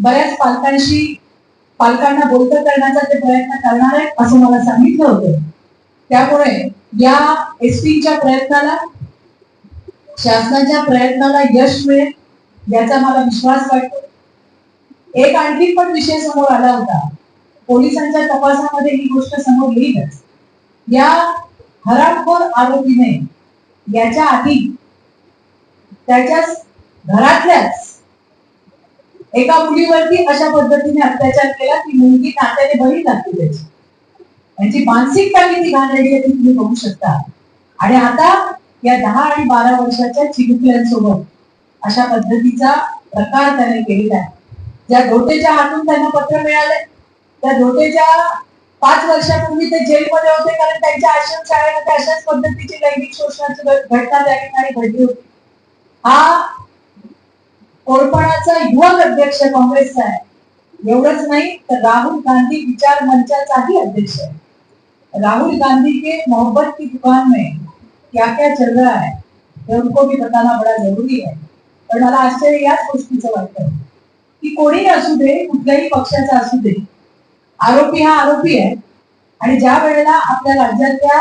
बऱ्याच पालकांशी पालकांना बोलत करण्याचा ते प्रयत्न करणार आहेत असं मला सांगितलं होतं. त्यामुळे या एस प्रयत्नाला शासनाच्या प्रयत्नाला यश मिळेल याचा मला विश्वास वाटतो. एक आणखी पण विषय समोर आला होता. पोलिसांच्या तपासामध्ये ही गोष्ट समोर येईलच. या हरामखोर आरोपीने याच्या आधी त्याच्या घरातल्याच एका मुलीवरती अशा पद्धतीने अत्याचार केला की मुलगी नात्याने बरी लागली त्याची. त्यांची मानसिकता किती घालवली आहे ती तुम्ही बघू शकता. आणि आता या दहा आणि बारा वर्षाच्या चिमुकल्यांसोबत अशा पद्धतीचा प्रकार त्याने केलेला आहे. ज्या धोटेच्या हातून त्यांना पत्र मिळाले त्या धोटेच्या पाच वर्षापूर्वी ते जेलमध्ये होते कारण त्यांच्या आश्रम शाळेमध्ये अशाच पद्धतीची लैंगिक शोषणाची घटना त्या ठिकाणी घडली होती. हा कोळपणाचा युवक अध्यक्ष काँग्रेसचा आहे. एवढंच नाही तर राहुल गांधी विचार मंचाचाही अध्यक्ष आहे. राहुल गांधी के मोहब्बत की दुकान में क्या क्या चल रहा है? हे उनको भी बताना बडा जरुरी आहे पण मला आश्चर्य याच गोष्टीचं वाटतं. की कोणी असू दे कुठल्याही पक्षाचा असू दे आरोपी हा आरोपी आहे. आणि ज्या वेळेला आपल्या राज्यातल्या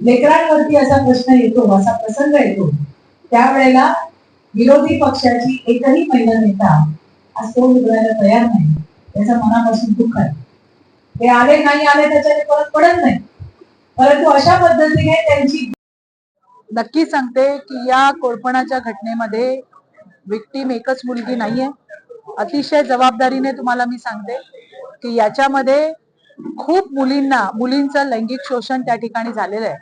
लेकरांवरती असा प्रश्न येतो असा प्रसंग येतो त्यावेळेला विरोधी पक्षाची एकही महिला नेता आज तो उघडायला तयार नाही. त्याचा मनापासून दुःख आहे. ते आले नाही आले त्याच्याने परत पडत नाही. परंतु अशा पद्धतीने त्यांची नक्की सांगते की या कोळपणाच्या घटनेमध्ये विक्टीम एकच मुलगी नाहीये. अतिशय जबाबदारीने तुम्हाला मी सांगते की याच्यामध्ये खूप मुलींना मुलींचं लैंगिक शोषण त्या ठिकाणी झालेलं आहे.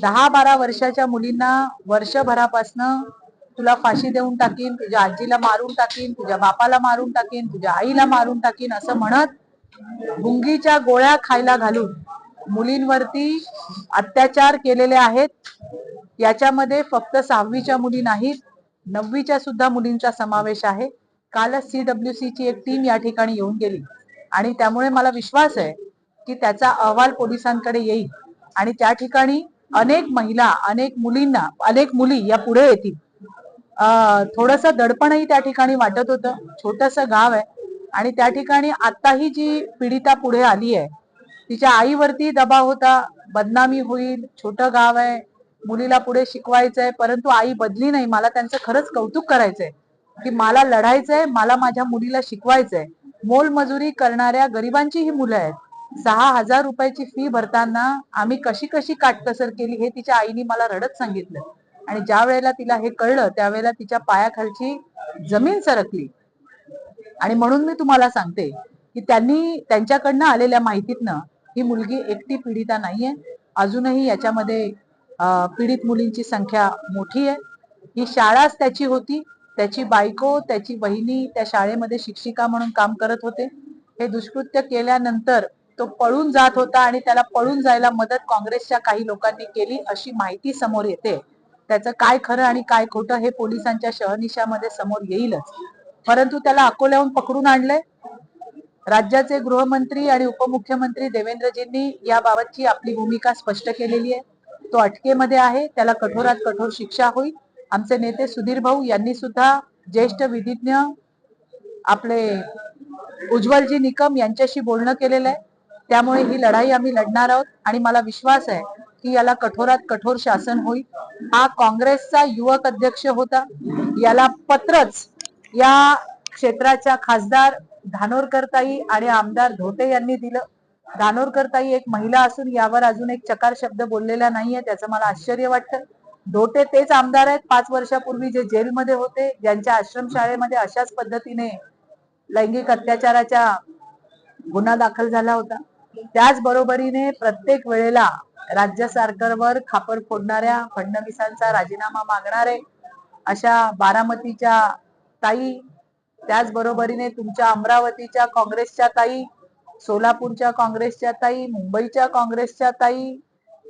दहा बारा वर्षाच्या मुलींना वर्षभरापासनं तुला फाशी देऊन टाकीन तुझ्या आजीला मारून टाकीन तुझ्या बापाला मारून टाकीन तुझ्या आईला मारून टाकीन असं म्हणत भुंगीच्या गोळ्या खायला घालून मुलींवरती अत्याचार केलेले आहेत. याच्यामध्ये फक्त सहावीच्या मुली नाहीत नववीच्या सुद्धा मुलींचा समावेश आहे. कालच सी ची एक टीम या ठिकाणी येऊन गेली. आणि त्यामुळे मला विश्वास आहे की त्याचा अहवाल पोलिसांकडे येईल. आणि त्या ठिकाणी अनेक महिला अनेक मुलींना अनेक मुली या पुढे येतील. थोडस दडपणही त्या ठिकाणी वाटत होतं. छोटस गाव आहे. आणि त्या ठिकाणी आताही जी पीडिता पुढे आली आहे तिच्या आईवरती दबाव होता. बदनामी होईल छोटं गाव आहे. मुलीला पुढे शिकवायचंय. परंतु आई बदली नाही. मला त्यांचं खरंच कौतुक करायचंय. की मला लढायचंय मला माझ्या मुलीला शिकवायचंय. मोलमजुरी करणाऱ्या गरिबांची ही मुलं आहेत. सहा हजार रुपयाची फी भरताना आम्ही कशी कशी काटकसर केली हे तिच्या आईने मला रडत सांगितलं. आणि ज्या वेळेला तिला हे कळलं त्यावेळेला तिच्या पायाखालची जमीन सरकली. आणि म्हणून मी तुम्हाला सांगते की त्यांनी त्यांच्याकडनं आलेल्या माहितीतनं ही मुलगी एकटी पीडिता नाहीये. अजूनही याच्यामध्ये पीडित मुलींची संख्या मोठी आहे. ही शाळाच त्याची होती. त्याची बायको त्याची बहिणी त्या शाळेमध्ये शिक्षिका म्हणून काम करत होते. हे दुष्कृत्य केल्यानंतर तो पळून जात होता आणि त्याला पळून जायला मदत काँग्रेसच्या काही लोकांनी केली अशी माहिती समोर येते. त्याचं काय खरं आणि काय खोटं हे पोलिसांच्या शहनिशामध्ये समोर येईलच. परंतु त्याला अकोल्याहून पकडून आणलंय. राज्याचे गृहमंत्री आणि उपमुख्यमंत्री देवेंद्रजींनी याबाबतची आपली भूमिका स्पष्ट केलेली आहे. तो अटकेमध्ये आहे त्याला कठोरात कठोर शिक्षा होईल. आमचे नेते सुधीर भाऊ यांनी सुद्धा ज्येष्ठ विधिज्ञ आपले उज्ज्वलजी निकम यांच्याशी बोलणं केलेलं आहे. त्यामुळे ही लढाई आम्ही लढणार आहोत आणि मला विश्वास आहे की याला कठोरात कठोर शासन होईल. हा काँग्रेसचा युवक अध्यक्ष होता. याला पत्रच या क्षेत्राच्या खासदार धानोरकरताई आणि आमदार धोटे यांनी दिलं. धानोरकरताई एक महिला असून यावर अजून एक चकार शब्द बोललेला नाहीये त्याचं मला आश्चर्य वाटतं. धोटे तेच आमदार आहेत. पाच वर्षापूर्वी जे जेलमध्ये होते ज्यांच्या आश्रमशाळेमध्ये अशाच पद्धतीने लैंगिक अत्याचाराच्या गुन्हा दाखल झाला होता. त्याच बरोबरीने प्रत्येक वेळेला राज्य सरकारवर खापर फोडणाऱ्या फडणवीसांचा राजीनामा मागणारे अशा बारामतीच्या ताई त्याचबरोबरीने तुमच्या अमरावतीच्या काँग्रेसच्या ताई सोलापूरच्या काँग्रेसच्या ताई मुंबईच्या काँग्रेसच्या ताई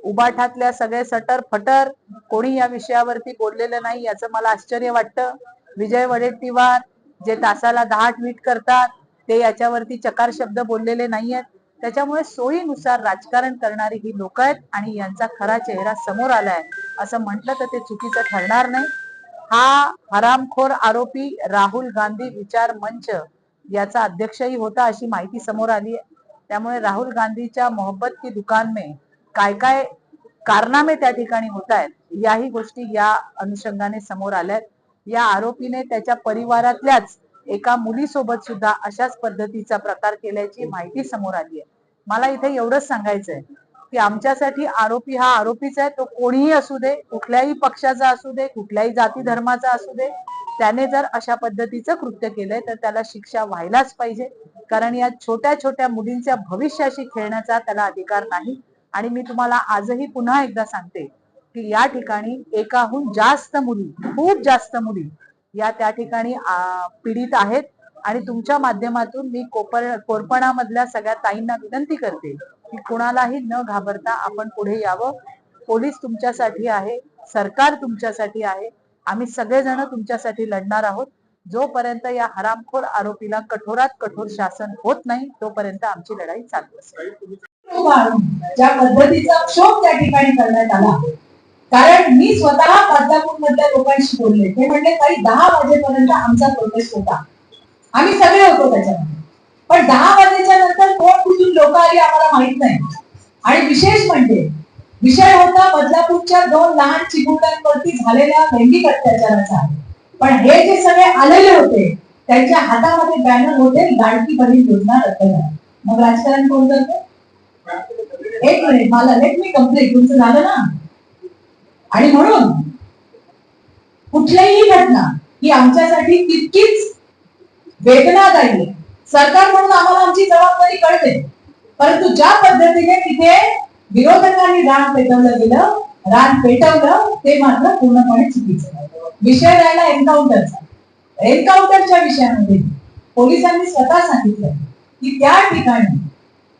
उबाठातल्या सगळे सटर फटर कोणी या विषयावरती बोललेलं नाही याचं मला आश्चर्य वाटतं. विजय वडेट्टीवार जे तासाला दहा ट्विट करतात ते याच्यावरती चकार शब्द बोललेले नाहीयेत. त्याच्यामुळे सोयीनुसार राजकारण करणारी ही लोक आहेत आणि यांचा खरा चेहरा समोर आलाय. असं म्हटलं तर ते चुकीचं ठरणार नाही. हा हरामखोर आरोपी राहुल गांधी विचार मंच याचा अध्यक्षही होता अशी माहिती समोर आली आहे. त्यामुळे राहुल गांधीच्या मोहब्बत की दुकान में काय काय कारनामे त्या ठिकाणी होत आहेत याही गोष्टी या अनुषंगाने समोर आल्यात या आरोपीने त्याच्या परिवारातल्याच एका मुलीसोबत सुद्धा अशाच पद्धतीचा प्रकार केल्याची माहिती समोर आली आहे. मला इथे एवढंच सांगायचंय की आमच्यासाठी आरोपी हा आरोपीच आहे तो कोणीही असू दे कुठल्याही पक्षाचा असू दे कुठल्याही जाती धर्माचा असू दे त्याने जर अशा पद्धतीचं कृत्य केलंय तर त्याला शिक्षा व्हायलाच पाहिजे. कारण या छोट्या छोट्या मुलींच्या भविष्याशी खेळण्याचा त्याला अधिकार नाही. आणि मी तुम्हाला आजही पुन्हा एकदा सांगते की या ठिकाणी एकाहून जास्त मुली खूप जास्त मुली या त्या ठिकाणी पीडित आहेत आणि तुमच्या माध्यमातून मी कोपर कोरपणामधल्या सगळ्या ताईंना विनंती करते की कुणालाही न घाबरता आपण पुढे यावं. पोलीस तुमच्यासाठी आहे सरकार तुमच्यासाठी आहे आम्ही सगळेजण तुमच्यासाठी लढणार आहोत. जोपर्यंत या हरामखोर आरोपीला कठोरात कठोर शासन होत नाही तोपर्यंत आमची लढाई चालू असते. ज्या पद्धतीचा क्षोभ त्या ठिकाणी करण्यात आला कारण मी स्वतः बदलापूर मधल्या लोकांशी बोलले. ते म्हणले काही दहा वाजेपर्यंत आमचा प्रोटेस्ट होता. आम्ही सगळे होतो त्याच्यामध्ये. पण दहा वाजेच्या नंतर कोण कुठून लोक आली आम्हाला माहीत नाही. आणि विशेष म्हणजे विषय होता बदलापूरच्या दोन लहान चिमुरड्यांवरती झालेल्या लैंगिक अत्याचाराचा. पण हे जे सगळे आलेले होते त्यांच्या हातामध्ये बॅनर होते लाडकी बहीण योजना रद्द करा मग राजकारण कोण करतो? एक मिनिट मला लेट मी कंप्लीट तुमचं झालं ना? आणि म्हणून कुठल्याही घटना ही आमच्यासाठी तितकीच वेदनादायी आहे. सरकार म्हणून आम्हाला आमची जबाबदारी कळते. परंतु ज्या पद्धतीने तिथे विरोधकांनी रान पेटवलं गेलं रान पेटवलं ते मात्र पूर्णपणे चुकीचं विषय राहिला एन्काउंटरचा. एन्काउंटरच्या विषयामध्ये पोलिसांनी स्वतः सांगितलं की त्या ठिकाणी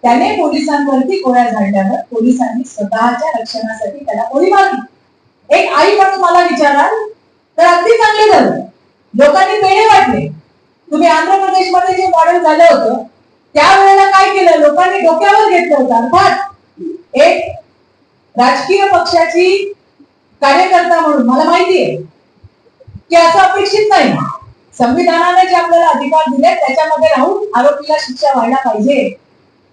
त्याने पोलिसांवरती गोळ्या झाडल्यावर पोलिसांनी स्वतःच्या रक्षणासाठी त्याला गोळी मारली. एक आई म्हणून मला विचाराल तर अगदी चांगले झालं. लोकांनी पेढे वाटले. तुम्ही आंध्र प्रदेशमध्ये जे मॉडेल झालं होतं त्यावेळेला काय केलं? लोकांनी डोक्यावर घेतलं होतं. अर्थात एक राजकीय पक्षाची कार्यकर्ता म्हणून मला माहिती आहे की असं अपेक्षित नाही. संविधानाने जे आपल्याला अधिकार दिले त्याच्यामध्ये राहून आरोपीला शिक्षा व्हायला पाहिजे.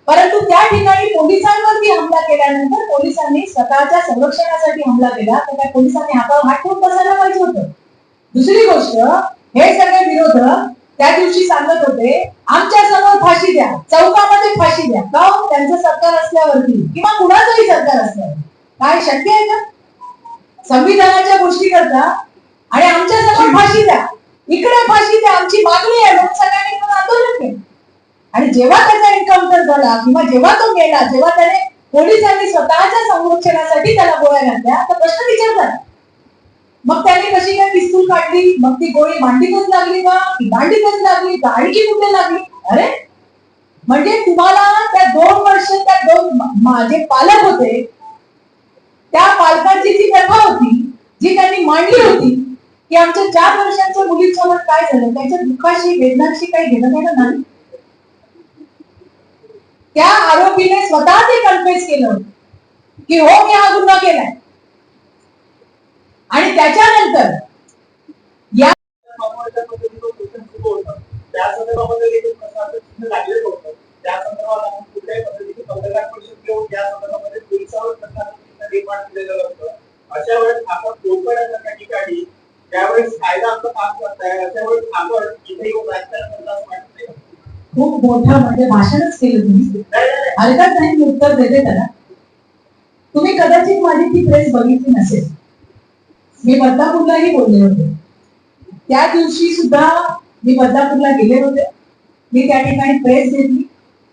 परंतु त्या ठिकाणी पोलिसांवरती हमला केल्यानंतर पोलिसांनी स्वतःच्या संरक्षणासाठी हमला केला. तर त्या पोलिसांनी हातावर हात ठेवून बसायला पाहिजे होतं. दुसरी गोष्ट हे सगळे विरोधक त्या दिवशी सांगत होते आमच्यासमोर फाशी द्या चौकामध्ये फाशी द्या. का हो? त्यांचं सरकार असल्यावरती. किंवा कुणाचंही सरकार असल्यावर काय शक्य आहे का? संविधानाच्या गोष्टी करता आणि आमच्यासमोर फाशी द्या. इकडे फाशी द्या. आमची मागणी आहे. म्हणून सगळ्यांनी आंदोलन केलं. आणि जेव्हा त्याचा एन्काउंटर झाला किंवा जेव्हा तो गेला जेव्हा त्याने पोलिसांनी स्वतःच्या संरक्षणासाठी त्याला गोळ्या घातल्या तर प्रश्न विचारतात. मग त्याने कशी काय पिस्तूल काढली? मग ती गोळी मांडीतच लागली का? ती दांडीतच लागली? का आणखी कुठे लागली? अरे म्हणजे तुम्हाला त्या दोन वर्ष त्या दोन माझे पालक होते त्या पालकांची जी कथा होती जी त्यांनी मांडली होती की आमच्या चार वर्षांच्या मुलीसोबत काय झालं? त्याच्या दुःखाशी वेदनाशी काही घेणं देणं नाही. त्या आरोपीने स्वतः ते कन्फेस केलं की हो मी हा गुन्हा केलाय. आणि त्याच्यानंतर या त्या लागलेलं होतं त्या संदर्भात आपण कुठल्याही पत्रकार घेऊन या संदर्भामध्ये निर्माण केलेलं होतं अशा वेळेस आपण कोकणाच्या ठिकाणी त्यावेळेस कायदा आमचं काम करताय. अशा वेळेस आपण इथे येऊन राजकारण खूप मोठं म्हणजे भाषणच केलं तुम्ही. नाही, नाही, हरकत नाही मी उत्तर देते त्याला. तुम्ही कदाचित माझी ती प्रेस बघितली नसेल. मी बदलापूरलाही बोलले होते. त्या दिवशी सुद्धा मी बदलापूरला गेले होते. मी त्या ठिकाणी प्रेस घेतली.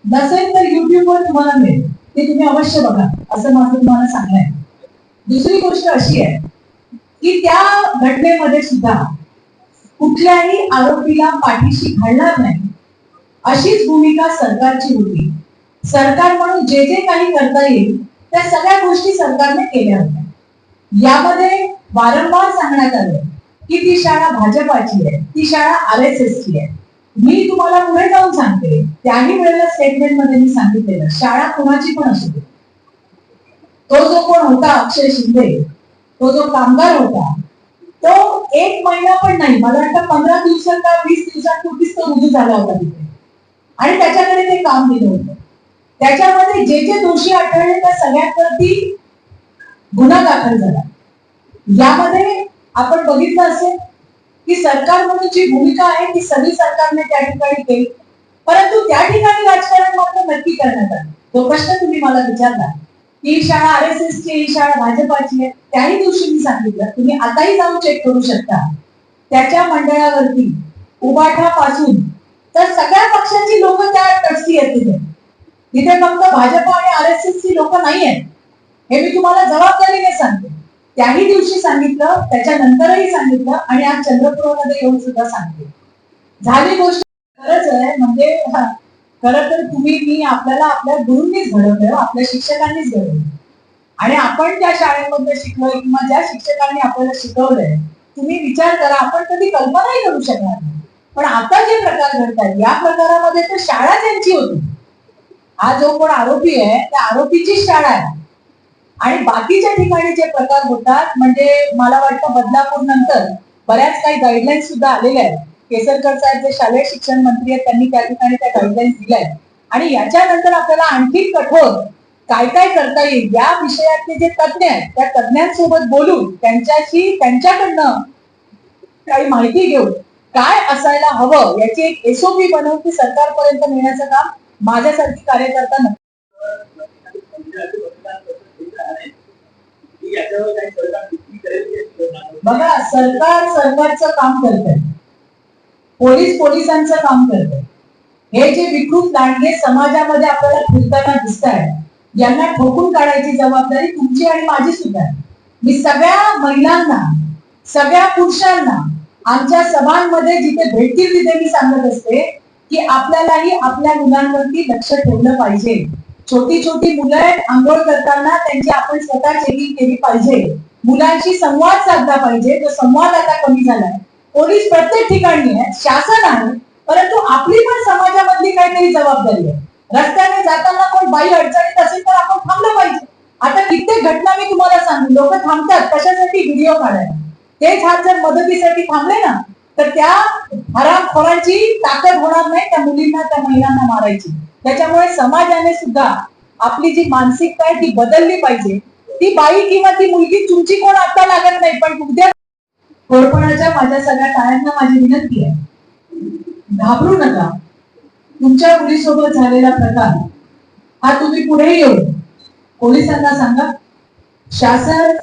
नसेल तर युट्यूबवर तुम्हाला मिळेल. ते तुम्ही अवश्य बघा असं माझं तुम्हाला सांगणं आहे. दुसरी गोष्ट अशी आहे की त्या घटनेमध्ये सुद्धा कुठल्याही आरोपीला पाठीशी घालणार नाही. अशीच भूमिका सरकारची होती. सरकार म्हणून जे जे काही करता येईल त्या सगळ्या गोष्टी सरकारने केल्या होत्या. यामध्ये वारंवार सांगण्यात आलं की ती शाळा भाजपाची आहे ती शाळा आर एस एस ची आहे. मी तुम्हाला पुढे जाऊन सांगते त्याही वेळेला स्टेटमेंटमध्ये मी सांगितलेलं शाळा कोणाची पण असू दे. तो जो कोण होता अक्षय शिंदे तो जो कामगार होता तो एक महिना पण नाही मला वाटतं पंधरा दिवसात का वीस दिवसात कुठेच तो रुजू झाला होता तिथे. आणि त्याच्याकडे ते काम दिलं होतं. त्याच्यामध्ये जे जे दोषी आढळले त्या सगळ्यांवरती गुन्हा दाखल झाला. यामध्ये आपण बघितलं असेल की सरकार म्हणून जी भूमिका आहे ती सगळी सरकारने त्या ठिकाणी केली. परंतु त्या ठिकाणी राजकारण मात्र नक्की करण्यात आलं. तो प्रश्न तुम्ही मला विचारला ही शाळा आर एस एस ची ही शाळा भाजपाची आहे त्याही दिवशी मी सांगितलं तुम्ही आताही जाऊन चेक करू शकता. त्याच्या मंडळावरती उबाठापासून तर सगळ्या पक्षाची लोक त्या ट्रस्टी आहेत तिथे. तिथे फक्त भाजप आणि आर एस एस ची लोक नाही आहेत हे मी तुम्हाला जबाबदारीने सांगते. त्याही दिवशी सांगितलं त्याच्यानंतरही सांगितलं आणि आज चंद्रपूरमध्ये येऊन सुद्धा सांगते. झाली गोष्ट खरंच आहे म्हणजे खर खरं तर तुम्ही मी आपल्याला आपल्या गुरूंनीच घडवलं हो, आपल्या शिक्षकांनीच घडवलं आणि आपण त्या शाळेमध्ये शिकलोय किंवा ज्या शिक्षकांनी आपल्याला शिकवलंय तुम्ही विचार करा आपण कधी कल्पनाही करू शकणार नाही. पण आता जे प्रकार घडतात या प्रकारामध्ये तर शाळा त्यांची होती. हा जो कोण आरोपी आहे त्या आरोपीची शाळा आहे. आणि बाकीच्या ठिकाणी जे प्रकार होतात म्हणजे मला वाटतं बदलापूर नंतर बऱ्याच काही गाईडलाईन्स सुद्धा आलेल्या आहेत. केसरकर साहेब जे शालेय शिक्षण मंत्री आहेत त्यांनी त्या ठिकाणी त्या गाईडलाईन्स दिल्या आहेत. आणि याच्यानंतर आपल्याला आणखी कठोर काय काय करता येईल या विषयातले जे तज्ज्ञ आहेत त्या तज्ज्ञांसोबत बोलून त्यांच्याशी त्यांच्याकडनं काही माहिती घेऊन काय असायला हवं याची एक एसओपी बनवून ती सरकारपर्यंत नेण्याचं काम माझ्यासारखी कार्यकर्ता नक्की नाही? बघा सरकार सरकारचं काम करत आहे पोलीस पोलिसांचं काम करत आहे हे जे विकृत लांडगे समाजामध्ये आपल्याला फिरताना दिसत आहेत यांना ठोकून काढायची जबाबदारी तुमची आणि माझी सुद्धा आहे मी सगळ्या महिलांना सगळ्या पुरुषांना आमच्या सभांमध्ये जिथे भेटतील तिथे मी सांगत असते की आपल्यालाही आपल्या मुलांवरती लक्ष ठेवलं पाहिजे. छोटी छोटी मुलं आहेत आंघोळ करताना त्यांची आपण स्वतः चेकिंग केली पाहिजे. मुलांशी संवाद साधला पाहिजे तो संवाद आता कमी झालाय. पोलीस प्रत्येक ठिकाणी आहे शासन आहे परंतु आपली पण समाजामधली काहीतरी जबाबदारी आहे. रस्त्याने जाताना कोण बाई अडचणीत असेल तर आपण थांबलं पाहिजे. आता कित्येक घटना मी तुम्हाला सांगू लोक थांबतात कशासाठी व्हिडिओ काढायला? तेच हात जर मदतीसाठी थांबले ना तर त्या हरामखोरांची ताकद होणार नाही त्या मुलींना त्या महिलांना मारायची. त्याच्यामुळे समाजाने सुद्धा आपली जी मानसिकता आहे ती बदलली पाहिजे. ती बाई किंवा ती मुलगी तुमची कोण आता लागत नाही पण उद्या कोरपणाच्या माझ्या सगळ्या टाळ्यांना माझी विनंती आहे. घाबरू नका. तुमच्या मुलीसोबत झालेला प्रकार हा तुम्ही पुढे येऊन पोलिसांना सांगा. शासन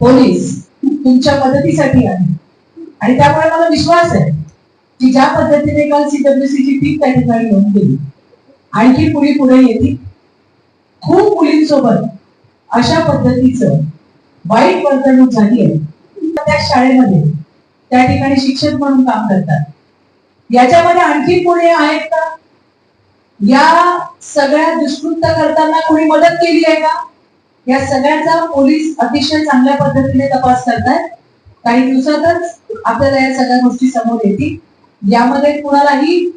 पोलीस तुमच्या मदतीसाठी आहे. आणि त्यामुळे मला विश्वास आहे की ज्या पद्धतीने काल सीडब्ल्यूसीची टीम त्या ठिकाणी येऊन गेली. आणखी पुढे पुढे येतील? खूप मुलींसोबत अशा पद्धतीचं वाईट वर्तणूक झाली आहे. त्या शाळेमध्ये त्या ठिकाणी शिक्षक म्हणून काम करतात. याच्यामध्ये आणखी कोणी आहेत का? या सगळ्या दुष्कृत्य करताना कोणी मदत केली आहे का? या सगळ्याचा पोलीस अतिशय चांगल्या पद्धतीने तपास करतायत. काही दिवसातच आपल्याला या सगळ्या गोष्टी समोर येतील. यामध्ये कुणालाही